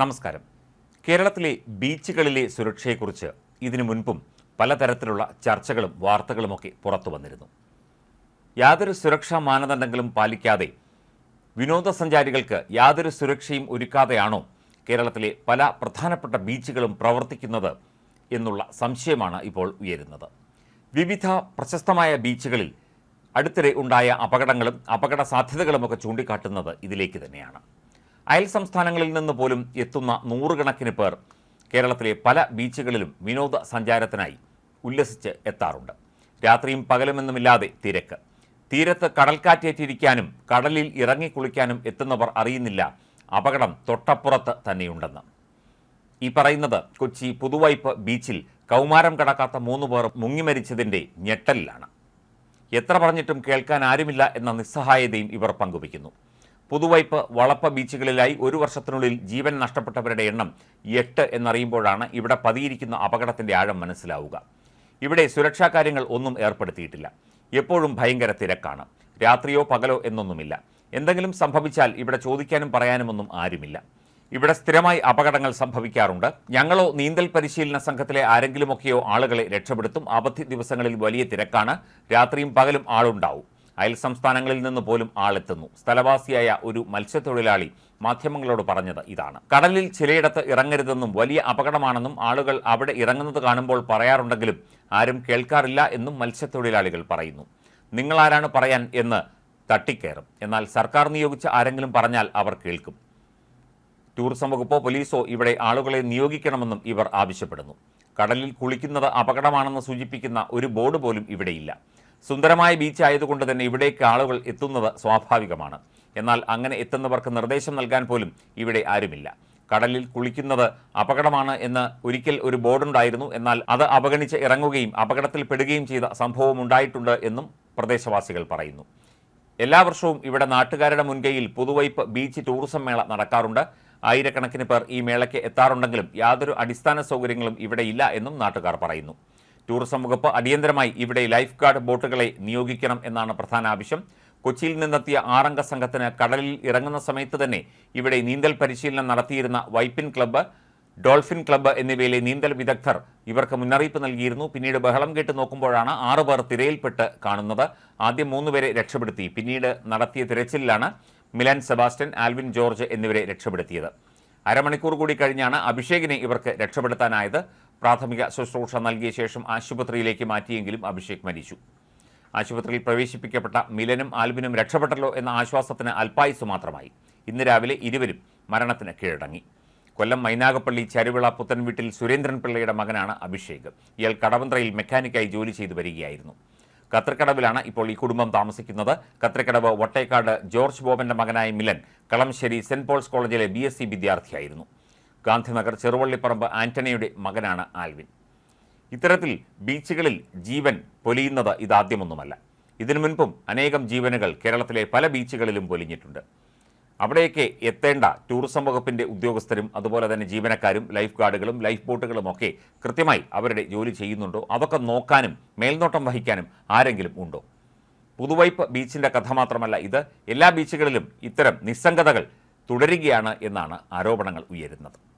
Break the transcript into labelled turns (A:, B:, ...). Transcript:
A: നമസ്കാരം. കേരളത്തിലെ ബീച്ചുകളിലെ സുരക്ഷയെക്കുറിച്ച് ഇതിനു മുൻപും പലതരത്തിലുള്ള ചർച്ചകളും വാർത്തകളുമൊക്കെ പുറത്തു വന്നിരുന്നു. യാതൊരു സുരക്ഷാ മാനദണ്ഡങ്ങളും പാലിക്കാതെ വിനോദസഞ്ചാരികൾക്ക് യാതൊരു സുരക്ഷയും ഒരുക്കാതെയാണോ കേരളത്തിലെ പല പ്രധാനപ്പെട്ട ബീച്ചുകളും പ്രവർത്തിക്കുന്നത് എന്നുള്ള സംശയമാണ് ഇപ്പോൾ ഉയരുന്നത്. വിവിധ പ്രശസ്തമായ ബീച്ചുകളിൽ അടുത്തിടെ ഉണ്ടായ അപകടങ്ങളും അപകട സാധ്യതകളുമൊക്കെ ചൂണ്ടിക്കാട്ടുന്നത് ഇതിലേക്ക് തന്നെയാണ്. അയൽ സംസ്ഥാനങ്ങളിൽ നിന്ന് പോലും എത്തുന്ന നൂറുകണക്കിന് പേർ കേരളത്തിലെ പല ബീച്ചുകളിലും വിനോദസഞ്ചാരത്തിനായി ഉല്ലസിച്ച് എത്താറുണ്ട്. രാത്രിയും പകലുമെന്നുമില്ലാതെ തിരക്ക്. തീരത്ത് കടൽക്കാറ്റേറ്റിരിക്കാനും കടലിൽ ഇറങ്ങി കുളിക്കാനും എത്തുന്നവർ അറിയുന്നില്ല. അപകടം തൊട്ടപ്പുറത്ത് തന്നെയുണ്ടെന്ന്. ഈ പറയുന്നത് കൊച്ചി പുതുവൈപ്പ് ബീച്ചിൽ കൗമാരം കടക്കാത്ത മൂന്ന് പേർ മുങ്ങിമരിച്ചതിന്റെ ഞെട്ടലിലാണ്. എത്ര പറഞ്ഞിട്ടും കേൾക്കാൻ ആരുമില്ല എന്ന നിസ്സഹായതയും ഇവർ പങ്കുവയ്ക്കുന്നു. പുതുവൈപ്പ് വളപ്പ ബീച്ചുകളിലായി ഒരു വർഷത്തിനുള്ളിൽ ജീവൻ നഷ്ടപ്പെട്ടവരുടെ എണ്ണം എട്ട് എന്നറിയുമ്പോഴാണ് ഇവിടെ പതിയിരിക്കുന്ന അപകടത്തിന്റെ ആഴം മനസ്സിലാവുക. ഇവിടെ സുരക്ഷാ കാര്യങ്ങൾ ഒന്നും ഏർപ്പെടുത്തിയിട്ടില്ല. എപ്പോഴും ഭയങ്കര തിരക്കാണ്. രാത്രിയോ പകലോ എന്നൊന്നുമില്ല. എന്തെങ്കിലും സംഭവിച്ചാൽ ഇവിടെ ചോദിക്കാനും പറയാനുമൊന്നും ആരുമില്ല. ഇവിടെ സ്ഥിരമായി അപകടങ്ങൾ സംഭവിക്കാറുണ്ട്. ഞങ്ങളോ നീന്തൽ പരിശീലന സംഘത്തിലെ ആരെങ്കിലുമൊക്കെയോ ആളുകളെ രക്ഷപ്പെടുത്തും. അവധി ദിവസങ്ങളിൽ വലിയ തിരക്കാണ്. രാത്രിയും പകലും ആളുണ്ടാവും. അയൽ സംസ്ഥാനങ്ങളിൽ നിന്ന് പോലും ആളെത്തുന്നു. സ്ഥലവാസിയായ ഒരു മത്സ്യത്തൊഴിലാളി മാധ്യമങ്ങളോട് പറഞ്ഞത് ഇതാണ്. കടലിൽ ചിലയിടത്ത് ഇറങ്ങരുതെന്നും വലിയ അപകടമാണെന്നും ആളുകൾ അവിടെ ഇറങ്ങുന്നത് കാണുമ്പോൾ പറയാറുണ്ടെങ്കിലും ആരും കേൾക്കാറില്ല എന്നും മത്സ്യത്തൊഴിലാളികൾ പറയുന്നു. നിങ്ങളാരാണ് പറയാൻ എന്ന് തട്ടിക്കയറും എന്നാൽ സർക്കാർ നിയോഗിച്ച ആരെങ്കിലും പറഞ്ഞാൽ അവർ കേൾക്കും. ടൂറിസം വകുപ്പോ പോലീസോ ഇവിടെ ആളുകളെ നിയോഗിക്കണമെന്നും ഇവർ ആവശ്യപ്പെടുന്നു. കടലിൽ കുളിക്കുന്നത് അപകടമാണെന്ന് സൂചിപ്പിക്കുന്ന ഒരു ബോർഡ് പോലും ഇവിടെയില്ല. സുന്ദരമായ ബീച്ച് ആയതുകൊണ്ട് തന്നെ ഇവിടേക്ക് ആളുകൾ എത്തുന്നത് സ്വാഭാവികമാണ്. എന്നാൽ അങ്ങനെ എത്തുന്നവർക്ക് നിർദ്ദേശം നൽകാൻ പോലും ഇവിടെ ആരുമില്ല. കടലിൽ കുളിക്കുന്നത് അപകടമാണ് എന്ന് ഒരിക്കൽ ഒരു ബോർഡുണ്ടായിരുന്നു. എന്നാൽ അത് അവഗണിച്ച് ഇറങ്ങുകയും അപകടത്തിൽപ്പെടുകയും ചെയ്ത സംഭവം ഉണ്ടായിട്ടുണ്ട് എന്നും പ്രദേശവാസികൾ പറയുന്നു. എല്ലാ വർഷവും ഇവിടെ നാട്ടുകാരുടെ മുൻകൈയിൽ പുതുവൈപ്പ് ബീച്ച് ടൂറിസം മേള നടക്കാറുണ്ട്. ആയിരക്കണക്കിന് പേർ ഈ മേളയ്ക്ക് എത്താറുണ്ടെങ്കിലും യാതൊരു അടിസ്ഥാന സൗകര്യങ്ങളും ഇവിടെ ഇല്ല എന്നും നാട്ടുകാർ പറയുന്നു. ടൂറിസം വകുപ്പ് അടിയന്തരമായി ഇവിടെ ലൈഫ് ഗാർഡ് ബോട്ടുകളെ നിയോഗിക്കണം എന്നാണ് പ്രധാന ആവശ്യം. കൊച്ചിയിൽ നിന്നെത്തിയ ആറംഗ സംഘത്തിന് കടലിൽ ഇറങ്ങുന്ന സമയത്ത് തന്നെ ഇവിടെ നീന്തൽ പരിശീലനം നടത്തിയിരുന്ന വൈപ്പിൻ ക്ലബ്ബ് ഡോൾഫിൻ ക്ലബ്ബ് എന്നിവയിലെ നീന്തൽ വിദഗ്ധർ ഇവർക്ക് മുന്നറിയിപ്പ് നൽകിയിരുന്നു. പിന്നീട് ബഹളം കേട്ട് നോക്കുമ്പോഴാണ് ആറുപേർ തിരയിൽപ്പെട്ട് കാണുന്നത്. ആദ്യം മൂന്നുപേരെ രക്ഷപ്പെടുത്തി. പിന്നീട് നടത്തിയ തിരച്ചിലിലാണ് മിലൻ സെബാസ്റ്റ്യൻ ആൽവിൻ ജോർജ് എന്നിവരെ രക്ഷപ്പെടുത്തിയത്. അരമണിക്കൂർ കൂടി കഴിഞ്ഞാണ് അഭിഷേകിനെ ഇവർക്ക് രക്ഷപ്പെടുത്താനായത്. പ്രാഥമിക ശുശ്രൂഷ നൽകിയ ശേഷം ആശുപത്രിയിലേക്ക് മാറ്റിയെങ്കിലും അഭിഷേക് മരിച്ചു. ആശുപത്രിയിൽ പ്രവേശിപ്പിക്കപ്പെട്ട മിലനും ആൽബിനും രക്ഷപ്പെട്ടല്ലോ എന്ന ആശ്വാസത്തിന് അല്പായുസ് മാത്രമായി. ഇന്ന് രാവിലെ ഇരുവരും മരണത്തിന് കീഴടങ്ങി. കൊല്ലം മൈനാഗപ്പള്ളി ചരുവിള പുത്തൻവീട്ടിൽ സുരേന്ദ്രൻ പിള്ളയുടെ മകനാണ് അഭിഷേക്. ഇയാൾ കടവന്ത്രയിൽ മെക്കാനിക്കായി ജോലി ചെയ്തു വരികയായിരുന്നു. കത്രിക്കടവിലാണ് ഇപ്പോൾ ഈ കുടുംബം താമസിക്കുന്നത്. കത്രിക്കടവ് വട്ടേക്കാട് ജോർജ് ബോബന്റെ മകനായ മിലൻ കളംശ്ശേരി സെന്റ് പോൾസ് കോളേജിലെ ബി വിദ്യാർത്ഥിയായിരുന്നു. ഗാന്ധിനഗർ ചെറുവള്ളിപ്പറമ്പ് ആന്റണിയുടെ മകനാണ് ആൽവിൻ. ഇത്തരത്തിൽ ബീച്ചുകളിൽ ജീവൻ പൊലിയുന്നത് ഇതാദ്യമൊന്നുമല്ല. ഇതിനു മുൻപും അനേകം ജീവനുകൾ കേരളത്തിലെ പല ബീച്ചുകളിലും പൊലിഞ്ഞിട്ടുണ്ട്. അവിടെയൊക്കെ എത്തേണ്ട ടൂറിസം വകുപ്പിന്റെ ഉദ്യോഗസ്ഥരും അതുപോലെ തന്നെ ജീവനക്കാരും ലൈഫ് ഗാർഡുകളും ലൈഫ് ബോട്ടുകളും ഒക്കെ കൃത്യമായി അവരുടെ ജോലി ചെയ്യുന്നുണ്ടോ? അതൊക്കെ നോക്കാനും മേൽനോട്ടം വഹിക്കാനും ആരെങ്കിലും ഉണ്ടോ? പുതുവൈപ്പ് ബീച്ചിന്റെ കഥ മാത്രമല്ല ഇത്. എല്ലാ ബീച്ചുകളിലും ഇത്തരം നിസ്സംഗതകൾ തുടരുകയാണ് എന്നാണ് ആരോപണങ്ങൾ ഉയരുന്നത്.